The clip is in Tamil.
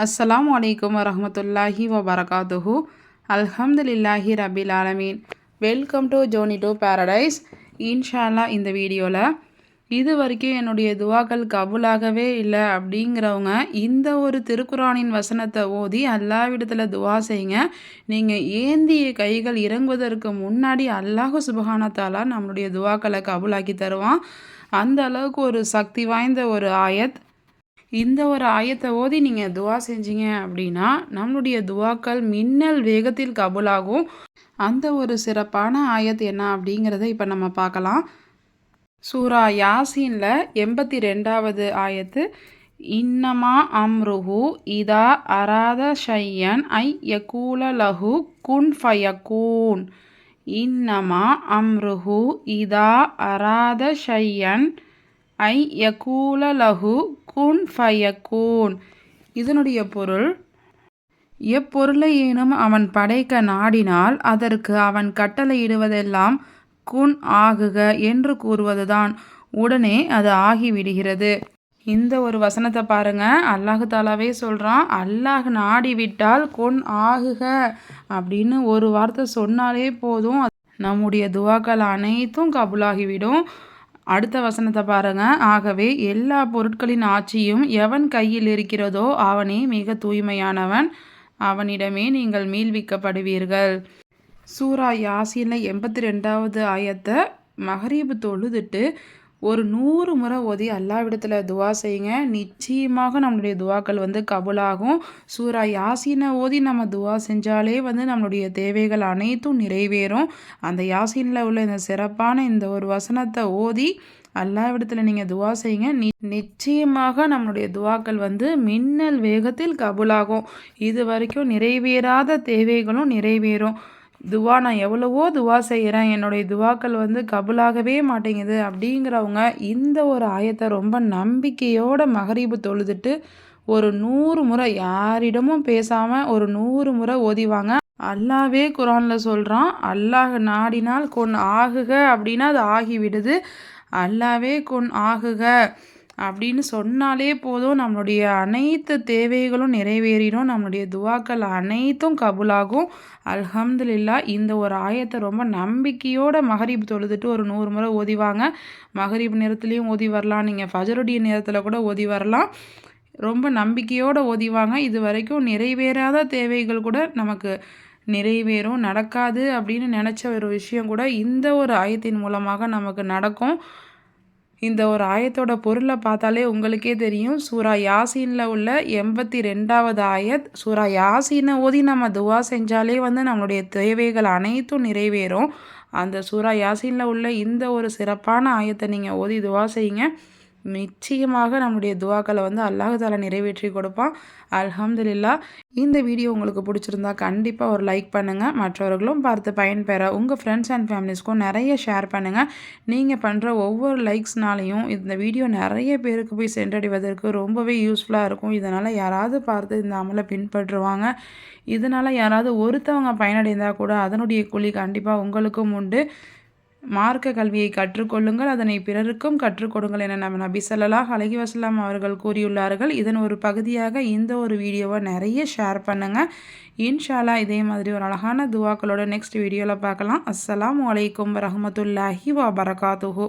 அஸ்ஸலாம் வலைக்கம் வரமத்துல்லாஹி வபரகாத்துஹு அல்ஹம்துலில்லாஹி ரபில் ஆலமீன் welcome to journey to paradise இன்ஷால்லா இந்த வீடியோவில் இது வரைக்கும் என்னுடைய துவாக்கள் கபுலாகவே இல்லை அப்படிங்கிறவங்க இந்த ஒரு திருக்குறானின் வசனத்தை ஓதி அல்லாவிடத்தில் துவா செய்யுங்க. நீங்கள் ஏந்திய கைகள் இறங்குவதற்கு முன்னாடி அல்லாஹு சுபஹானத்தாலா நம்மளுடைய துவாக்களை கபுலாக்கி தருவான். அந்த அளவுக்கு ஒரு சக்தி வாய்ந்த ஒரு ஆயத். இந்த ஒரு ஆயத்தை ஓதி நீங்கள் துவா செஞ்சீங்க அப்படின்னா நம்மளுடைய துவாக்கள் மின்னல் வேகத்தில் கபுலாகும். அந்த ஒரு சிறப்பான ஆயத் என்ன அப்படிங்கிறத இப்போ நம்ம பார்க்கலாம். சூரா யாசீனில் எண்பத்தி ரெண்டாவது ஆயத்து இன்னமா அம்ருஹு இதா அராத ஷையன் ஐ யகூல லஹு குன் ஃபயக்கூன் இன்னமா அம்ருஹு இதா அராத ஷையன் ஐ யகூல லஹு குன் ஃபயக்கூன் இதனுடைய பொருள் எப்பொருளை ஏனும் அவன் படைக்க நாடினால் அதற்கு அவன் கட்டளையிடுவதெல்லாம் குன் ஆகுக என்று கூறுவதுதான். உடனே அது ஆகிவிடுகிறது. இந்த ஒரு வசனத்தை பாருங்க. அல்லாஹு தாலாவே சொல்கிறான் அல்லாஹ் நாடி விட்டால் கொன் ஆகுக அப்படின்னு ஒரு வார்த்தை சொன்னாலே போதும். நம்முடைய துவாக்கள் அனைத்தும் கபுலாகிவிடும். அடுத்த வசனத்தை பாருங்க. ஆகவே எல்லா பொருட்களின் ஆட்சியும் எவன் கையில் இருக்கிறதோ அவனே மிக தூய்மையானவன். அவனிடமே நீங்கள் மீள்விக்கப்படுவீர்கள். சூரா யாசினில் எண்பத்தி ரெண்டாவது ஆயத்தை மகரீபு தொழுதுட்டு ஒரு நூறு முறை ஓதி அல்லாவிடத்தில் துவா செய்யுங்க. நிச்சயமாக நம்மளுடைய துவாக்கள் வந்து கபுலாகும். சூரா யாசீனை ஓதி நம்ம துவா செஞ்சாலே வந்து நம்மளுடைய தேவைகள் அனைத்தும் நிறைவேறும். அந்த யாசீனில் உள்ள இந்த சிறப்பான இந்த ஒரு வசனத்தை ஓதி அல்லாவிடத்தில் நீங்கள் துவா செய்யுங்க. நி நிச்சயமாக நம்மளுடைய துவாக்கள் வந்து மின்னல் வேகத்தில் கபுலாகும். இது வரைக்கும் நிறைவேறாத தேவைகளும் நிறைவேறும். துவா நான் எவ்வளவோ துவா செய்கிறேன் என்னுடைய துவாக்கள் வந்து கபுலாகவே மாட்டேங்குது அப்படிங்கிறவங்க இந்த ஒரு ஆயத்தை ரொம்ப நம்பிக்கையோட மகரீபு தொழுதுட்டு ஒரு நூறு முறை யாரிடமும் பேசாமல் ஒரு நூறு முறை ஓதிவாங்க அல்லாவே குரானில் சொல்கிறான் அல்லாஹ் நாடினால் கொன் ஆகுக அப்படின்னா அது ஆகிவிடுது. அல்லாவே கொன் ஆகுக. அப்படின்னு சொன்னாலே போதும். நம்மளுடைய அனைத்து தேவைகளும் நிறைவேறிடும். நம்மளுடைய துவாக்கள் அனைத்தும் கபுலாகும். அல்ஹம்துலில்லா இந்த ஒரு ஆயத்தை ரொம்ப நம்பிக்கையோட மகரீப் தொழுதுட்டு ஒரு நூறு முறை ஓதிவாங்க மகரீப் நேரத்துலேயும் ஓதி வரலாம். நீங்கள் ஃபஜருடைய நேரத்தில் கூட ஓதி வரலாம். ரொம்ப நம்பிக்கையோடு ஓதிவாங்க இது வரைக்கும் நிறைவேறாத தேவைகள் கூட நமக்கு நிறைவேறும். நடக்காது அப்படின்னு நினச்ச ஒரு விஷயம் கூட இந்த ஒரு ஆயத்தின் மூலமாக நமக்கு நடக்கும். இந்த ஒரு ஆயத்தோட பொருளை பார்த்தாலே உங்களுக்கே தெரியும். சூரா யாசீனில் உள்ள எண்பத்தி ரெண்டாவது ஆயத் சூரா யாசீனை ஓதி நம்ம துவா செஞ்சாலே வந்து நம்மளுடைய தேவைகள் அனைத்தும் நிறைவேறும். அந்த சூரா யாசீனில் உள்ள இந்த ஒரு சிறப்பான ஆயத்தை நீங்கள் ஓதி துவா செய்யுங்க. நிச்சயமாக நம்முடைய துவாக்களை வந்து அல்லாஹால நிறைவேற்றி கொடுப்பான். அல்ஹம்துலில்லா. இந்த வீடியோ உங்களுக்கு பிடிச்சிருந்தா கண்டிப்பாக ஒரு லைக் பண்ணுங்கள் மற்றவர்களும் பார்த்து பயன்பெற உங்கள் ஃப்ரெண்ட்ஸ் அண்ட் ஃபேமிலிஸ்க்கும் நிறைய ஷேர் பண்ணுங்கள் நீங்கள் பண்ணுற ஒவ்வொரு லைக்ஸ்னாலையும் இந்த வீடியோ நிறைய பேருக்கு போய் சென்றடைவதற்கு ரொம்பவே யூஸ்ஃபுல்லாக இருக்கும். இதனால் யாராவது பார்த்து இந்த அமலை பின்பற்றுவாங்க. இதனால் யாராவது ஒருத்தவங்க பயனடைந்தால் கூட அதனுடைய கூலி கண்டிப்பாக உங்களுக்கும் உண்டு. மார்க்க கல்வியை கற்றுக்கொள்ளுங்கள் அதனை பிறருக்கும் கற்றுக் கொடுங்கள் என நம்ம நபி சொல்லலாஹ் அலகி வசலாம் அவர்கள் கூறியுள்ளார்கள். இதன் ஒரு பகுதியாக இந்த ஒரு வீடியோவை நிறைய ஷேர் பண்ணுங்கள் இன்ஷாலா இதே மாதிரி ஒரு அழகான துவாக்களோட நெக்ஸ்ட் வீடியோவில் பார்க்கலாம். அஸ்லாம் வலைக்கம் வரமத்துல்லாஹி வபரகாத்துஹூ.